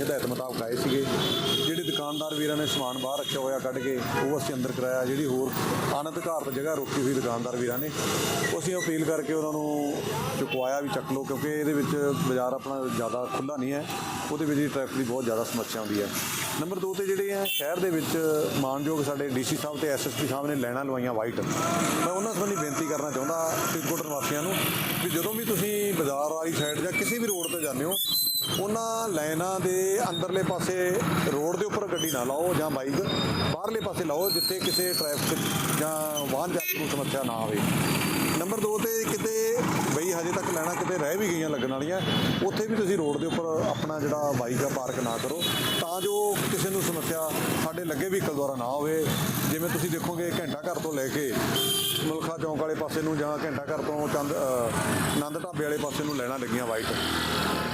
ਹਦਾਇਤ ਮੁਤਾਬਕ ਆਏ ਸੀਗੇ। ਜਿਹੜੇ ਦੁਕਾਨਦਾਰ ਵੀਰਾਂ ਨੇ ਸਮਾਨ ਬਾਹਰ ਰੱਖਿਆ ਹੋਇਆ ਕੱਢ ਕੇ, ਉਹ ਅਸੀਂ ਅੰਦਰ ਕਰਾਇਆ। ਜਿਹੜੀ ਹੋਰ ਅਨਧਿਕਾਰਤ ਜਗ੍ਹਾ ਰੋਕੀ ਹੋਈ ਦੁਕਾਨਦਾਰ ਵੀਰਾਂ ਨੇ ਉਹ ਅਸੀਂ ਅਪੀਲ ਕਰਕੇ ਉਹਨਾਂ ਨੂੰ ਚੁਕਵਾਇਆ ਵੀ ਚੱਕ ਲਓ, ਕਿਉਂਕਿ ਇਹਦੇ ਵਿੱਚ ਬਾਜ਼ਾਰ ਆਪਣਾ ਜ਼ਿਆਦਾ ਖੁੱਲਾ ਨਹੀਂ ਹੈ। ਉਹਦੇ ਵਿੱਚ ਟ੍ਰੈਫਿਕ ਦੀ ਬਹੁਤ ਜ਼ਿਆਦਾ ਸਮੱਸਿਆ ਆਉਂਦੀ ਹੈ। ਨੰਬਰ 2 ਤੇ ਜਿਹੜੇ ਆ ਸ਼ਹਿਰ ਦੇ ਵਿੱਚ ਮਾਨਯੋਗ ਸਾਡੇ ਡੀਸੀ ਸਾਹਿਬ ਤੇ ਐਸਐਸਪੀ ਸਾਹਿਬ ਨੇ ਲੈਣਾ ਲਵਾਈਆਂ ਵਾਈਟ ਮੈਂ ਉਹਨਾਂ ਸੰਬੰਧੀ ਬੇਨਤੀ ਕਰਨਾ ਚਾਹੁੰਦਾ ਫਰੀਦਕੋਟ ਨਿਵਾਸੀਆਂ ਨੂੰ ਵੀ ਜਦੋਂ ਵੀ ਤੁਸੀਂ ਬਾਜ਼ਾਰ ਵਾਲੀ ਸਾਈਡ ਜਾਂ ਕਿਸੇ ਵੀ ਰੋਡ ਤੇ ਜਾਂਦੇ ਹੋ ਉਹਨਾਂ ਲਾਈਨਾਂ ਦੇ ਅੰਦਰਲੇ ਪਾਸੇ ਰੋਡ ਦੇ ਉੱਪਰ ਗੱਡੀ ਨਾ ਲਾਓ ਜਾਂ ਬਾਈਕ ਬਾਹਰਲੇ ਪਾਸੇ ਲਾਓ ਜਿੱਥੇ ਕਿਸੇ ਟ੍ਰੈਫਿਕ ਜਾਂ ਵਾਹਨ ਚਾਲਕ ਨੂੰ ਸਮੱਸਿਆ ਨਾ ਆਵੇ। ਨੰਬਰ 2 ਤੇ ਕਿਤੇ ਬਈ ਹਜੇ ਤੱਕ ਲੈਣਾ ਕਿਤੇ ਰਹਿ ਵੀ ਗਈਆਂ ਲੱਗਣ ਵਾਲੀਆਂ, ਉੱਥੇ ਵੀ ਤੁਸੀਂ ਰੋਡ ਦੇ ਉੱਪਰ ਆਪਣਾ ਜਿਹੜਾ ਬਾਈਕ ਆ ਪਾਰਕ ਨਾ ਕਰੋ, ਤਾਂ ਜੋ ਕਿਸੇ ਨੂੰ ਸਮੱਸਿਆ ਸਾਡੇ ਲੱਗੇ ਵਹੀਕਲ ਦੁਆਰਾ ਨਾ ਹੋਵੇ। ਜਿਵੇਂ ਤੁਸੀਂ ਦੇਖੋਗੇ ਘੰਟਾ ਘਰ ਤੋਂ ਲੈ ਕੇ ਮੁਲਖਾ ਚੌਂਕ ਵਾਲੇ ਪਾਸੇ ਨੂੰ ਜਾਂ ਘੰਟਾ ਘਰ ਤੋਂ ਚੰਦ ਆਨੰਦ ਢਾਬੇ ਵਾਲੇ ਪਾਸੇ ਨੂੰ ਲੈਣਾ ਲੱਗੀਆਂ ਵਾਈਟ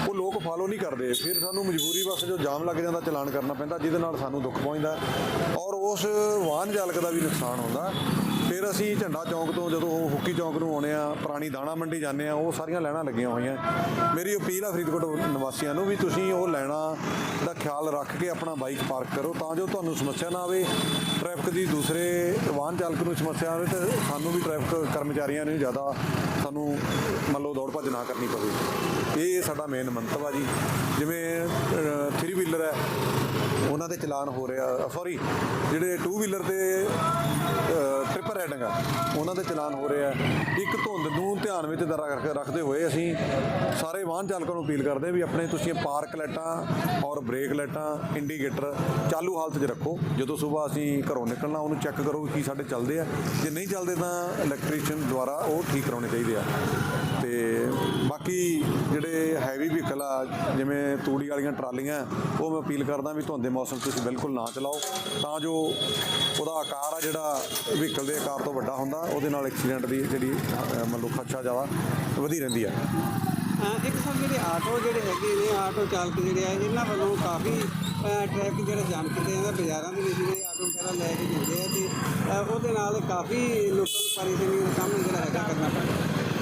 ਉਹ ਲੋਕ ਫਾਲੋ ਨਹੀਂ ਕਰਦੇ। ਫਿਰ ਸਾਨੂੰ ਮਜਬੂਰੀ ਵਸ ਜੋ ਜਾਮ ਲੱਗ ਜਾਂਦਾ, ਚਲਾਨ ਕਰਨਾ ਪੈਂਦਾ, ਜਿਹਦੇ ਨਾਲ ਸਾਨੂੰ ਦੁੱਖ ਪਹੁੰਚਦਾ। ਔਰ ਉਸ ਵਾਹਨ ਚਾਲਕ ਦਾ ਵੀ ਨੁਕਸਾਨ ਹੁੰਦਾ। ਫਿਰ ਅਸੀਂ ਝੰਡਾ ਚੌਂਕ ਤੋਂ ਜਦੋਂ ਹੁੱਕੀ ਚੌਂਕ ਨੂੰ ਆਉਣੇ ਆ, ਪੁਰਾਣੀ ਦਾਣਾ ਮੰਡੀ ਜਾਂਦੇ ਆ, ਉਹ ਸਾਰੀਆਂ ਲੈਣਾ ਲੱਗੀਆਂ ਹੋਈਆਂ। ਮੇਰੀ ਅਪੀਲ ਆ ਫਰੀਦਕੋਟ ਨਿਵਾਸੀਆਂ ਨੂੰ ਵੀ ਤੁਸੀਂ ਉਹ ਲੈਣਾ ਦਾ ਖਿਆਲ ਰੱਖ ਕੇ ਆਪਣਾ ਬਾਈਕ ਪਾਰਕ ਕਰੋ, ਤਾਂ ਜੋ ਤੁਹਾਨੂੰ ਸਮੱਸਿਆ ਨਾ ਆਵੇ। ਟ੍ਰੈਫਿਕ ਦੀ ਦੂਸਰੇ ਵਾਹਨ ਚਾਲਕ ਨੂੰ ਸਮੱਸਿਆ ਆਵੇ ਤੇ ਸਾਨੂੰ ਵੀ ਟ੍ਰੈਫਿਕ ਕਰਮਚਾਰੀਆਂ ਨੂੰ ਜ਼ਿਆਦਾ ਸਾਨੂੰ ਮੰਨ ਲਓ ਦੌੜ ਭੱਜ ਨਾ ਕਰਨੀ ਪਵੇ। ਇਹ ਸਾਡਾ ਮੇਨ ਮੰਤਵ ਆ ਜੀ। ਜਿਵੇਂ 3 ਵੀਲਰ ਹੈ ਉਹਨਾਂ ਦੇ ਚਲਾਨ ਹੋ ਰਿਹਾ ਸੌਰੀ ਜਿਹੜੇ 2 ਵੀਲਰ ਤੇ ਟ੍ਰਿਪਲ ਰਾਈਡਿੰਗ ਆ ਉਹਨਾਂ ਦੇ ਚਲਾਨ ਹੋ ਰਿਹਾ ਇੱਕ ਧੁੰਦ ਨੂੰ ਧਿਆਨ ਵਿੱਚ ਰੱਖਦੇ ਹੋਏ ਅਸੀਂ ਸਾਰੇ ਵਾਹਨ ਚਾਲਕਾਂ ਨੂੰ ਅਪੀਲ ਕਰਦੇ ਹਾਂ ਵੀ ਆਪਣੇ ਤੁਸੀਂ ਪਾਰਕ ਲਾਈਟਾਂ ਔਰ ਬ੍ਰੇਕ ਲਾਈਟਾਂ, ਇੰਡੀਕੇਟਰ ਚਾਲੂ ਹਾਲਤ 'ਚ ਰੱਖੋ। ਜਦੋਂ ਸਵੇਰ ਅਸੀਂ ਘਰੋਂ ਨਿਕਲਣਾ, ਉਹਨੂੰ ਚੈੱਕ ਕਰੋ ਕਿ ਕੀ ਸਾਡੇ ਚੱਲਦੇ ਆ। ਜੇ ਨਹੀਂ ਚੱਲਦੇ ਤਾਂ ਇਲੈਕਟ੍ਰੀਸ਼ੀਅਨ ਦੁਆਰਾ ਉਹ ਠੀਕ ਕਰਾਉਣੇ ਚਾਹੀਦੇ ਆ। ਤੇ ਬਾਕੀ ਜਿਹੜੇ ਹੈਵੀ ਵਹੀਕਲ ਆ, ਜਿਵੇਂ ਤੂੜੀ ਵਾਲੀਆਂ ਟਰਾਲੀਆਂ, ਉਹ ਮੈਂ ਅਪੀਲ ਕਰਦਾ ਵੀ ਧੁੰਦ ਦੇ ਮੌਸਮ 'ਚ ਤੁਸੀਂ ਬਿਲਕੁਲ ਨਾ ਚਲਾਓ। ਤਾਂ ਜੋ ਉਹਦਾ ਆਕਾਰ ਆ ਜਿਹੜਾ ਵਹੀਕਲ ਦੇ ਕਾਰ ਤੋਂ ਵੱਡਾ ਹੁੰਦਾ ਉਹਦੇ ਨਾਲ ਐਕਸੀਡੈਂਟ ਦੀ ਜਿਹੜੀ ਅਹ, ਮੰਨ ਲਓ ਖਦਸ਼ਾ ਜ਼ਿਆਦਾ ਵਧੀ ਰਹਿੰਦੀ ਹੈ। ਅਹ ਇੱਕ ਸਭ ਜਿਹੜੇ ਆਟੋ ਜਿਹੜੇ ਹੈਗੇ ਨੇ ਆਟੋ ਚਾਲਕ ਜਿਹੜੇ ਆ ਇਹਨਾਂ ਵੱਲੋਂ ਕਾਫੀ ਟ੍ਰੈਫਿਕ ਜਿਹੜਾ ਜਾਮ ਕੀਤਾ ਜਾਂਦਾ ਬਾਜ਼ਾਰਾਂ ਦੇ ਵਿੱਚ ਜਿਹੜੇ ਆਟੋ ਵਗੈਰਾ ਲੈ ਕੇ ਜਾਂਦੇ ਆ ਤੇ ਅਹ ਉਹਦੇ ਨਾਲ ਕਾਫੀ ਲੋਕਾਂ ਨੂੰ ਪਰੇਸ਼ਾਨੀ ਦਾ ਸਾਹਮਣਾ ਜਿਹੜਾ ਹੈਗਾ ਕਰਨਾ ਪੈਂਦਾ।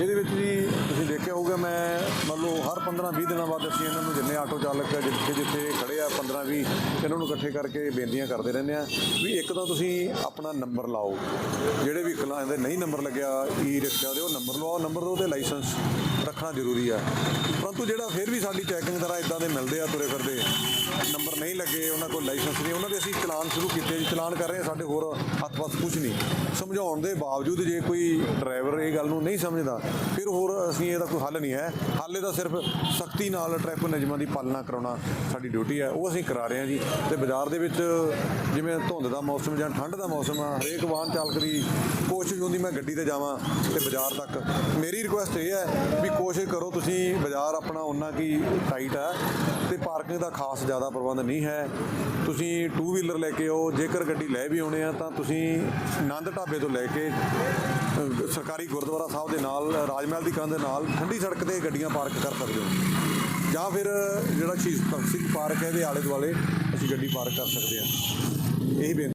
ਇਹਦੇ ਵਿੱਚ ਜੀ ਤੁਸੀਂ ਦੇਖਿਆ ਹੋਊਗਾ, ਮੈਂ ਮੰਨ ਲਓ ਹਰ 15 20 ਦਿਨਾਂ ਬਾਅਦ ਅਸੀਂ ਇਹਨਾਂ ਨੂੰ ਜਿੰਨੇ ਆਟੋ ਚਾਲਕ ਆ, ਜਿੱਥੇ ਜਿੱਥੇ ਖੜੇ ਆ 15 20 ਇਹਨਾਂ ਨੂੰ ਇਕੱਠੇ ਕਰਕੇ ਬੇਨਤੀਆਂ ਕਰਦੇ ਰਹਿੰਦੇ ਆ ਵੀ ਇੱਕ ਤਾਂ ਤੁਸੀਂ ਆਪਣਾ ਨੰਬਰ ਲਾਓ। ਜਿਹੜੇ ਵੀ ਕਲਾਂ ਦੇ ਨਹੀਂ ਨੰਬਰ ਲੱਗਿਆ ਈ ਰਿਕਸ਼ਾ ਦੇ, ਉਹ ਨੰਬਰ ਲਵਾਓ। ਨੰਬਰ ਦੋ ਤੇ ਲਾਇਸੈਂਸ ਰੱਖਣਾ ਜ਼ਰੂਰੀ ਆ। ਪਰੰਤੂ ਜਿਹੜਾ ਫਿਰ ਵੀ ਸਾਡੀ ਚੈਕਿੰਗ ਤਰ੍ਹਾਂ ਇਦਾਂ ਦੇ ਮਿਲਦੇ ਆ ਤੁਰੇ ਫਿਰਦੇ, ਨੰਬਰ ਨਹੀਂ ਲੱਗੇ, ਉਹਨਾਂ ਕੋਲ ਲਾਇਸੈਂਸ ਨਹੀਂ, ਉਹਨਾਂ ਦੇ ਅਸੀਂ ਚਲਾਨ ਸ਼ੁਰੂ ਕੀਤੇ ਜੀ, ਚਲਾਨ ਕਰ ਰਹੇ ਆ, ਸਾਡੇ ਹੋਰ ਹੱਥ-ਵੱਸ ਕੁਝ ਨਹੀਂ। ਸਮਝਾਉਣ ਦੇ ਬਾਵਜੂਦ ਜੇ ਕੋਈ ਡਰਾਈਵਰ ਇਹ ਗੱਲ ਨੂੰ ਨਹੀਂ ਸਮਝਦਾ ਫਿਰ ਹੋਰ ਅਸੀਂ ਇਹਦਾ ਕੋਈ ਹੱਲ ਨਹੀਂ ਹੈ। ਹੱਲ ਇਹਦਾ ਸਿਰਫ ਸਖਤੀ ਨਾਲ ਟ੍ਰੈਫਿਕ ਨਿਯਮਾਂ ਦੀ ਪਾਲਣਾ ਕਰਾਉਣਾ ਸਾਡੀ ਡਿਊਟੀ ਹੈ। ਉਹ ਅਸੀਂ ਕਰਾ ਰਹੇ ਹਾਂ ਜੀ। ਤੇ ਬਾਜ਼ਾਰ ਦੇ ਵਿੱਚ ਜਿਵੇਂ ਧੁੰਦ ਦਾ ਮੌਸਮ ਜਾਂ ਠੰਡ ਦਾ ਮੌਸਮ ਆ, ਹਰੇਕ ਵਾਹਨ ਚਾਲਕ ਦੀ ਕੋਸ਼ਿਸ਼ ਹੁੰਦੀ ਮੈਂ ਗੱਡੀ ਤੇ ਜਾਵਾਂ ਤੇ ਬਾਜ਼ਾਰ ਤੱਕ। ਮੇਰੀ ਰਿਕੁਐਸਟ ਇਹ ਹੈ ਵੀ ਕੋਸ਼ਿਸ਼ ਕਰੋ ਤੁਸੀਂ ਬਾਜ਼ਾਰ ਆਪਣਾ ਉਹਨਾਂ ਕੀ ਟਾਈਟ ਹੈ ਤੇ ਪਾਰਕਿੰਗ ਦਾ ਖਾਸ ਜ਼ਿਆਦਾ ਪ੍ਰਬੰਧ ਨਹੀਂ ਹੈ। ਤੁਸੀਂ ਟੂ ਵੀਲਰ ਲੈ ਕੇ ਆਓ। ਜੇਕਰ ਗੱਡੀ ਲੈ ਵੀ ਆਉਣੇ ਆ ਤਾਂ ਤੁਸੀਂ ਆਨੰਦ ਢਾਬੇ ਤੋਂ ਲੈ ਕੇ ਸਰਕਾਰੀ ਗੁਰਦੁਆਰਾ ਸਾਹਿਬ ਦੇ ਨਾਲ ਰਾਜ ਮਹਿਲ ਦੀ ਕੰਧ ਦੇ ਨਾਲ ਠੰਡੀ ਸੜਕ ਤੇ ਗੱਡੀਆਂ ਪਾਰਕ ਕਰ ਸਕਦੇ ਹੋ। ਜਾਂ ਫਿਰ ਜਿਹੜਾ ਸ਼ਹੀਦ ਭਗਤ ਸਿੰਘ ਪਾਰਕ ਹੈ, ਇਹਦੇ ਆਲੇ ਦੁਆਲੇ ਅਸੀਂ ਗੱਡੀ ਪਾਰਕ ਕਰ ਸਕਦੇ ਹਾਂ। ਇਹੀ ਬੇਨਤੀ।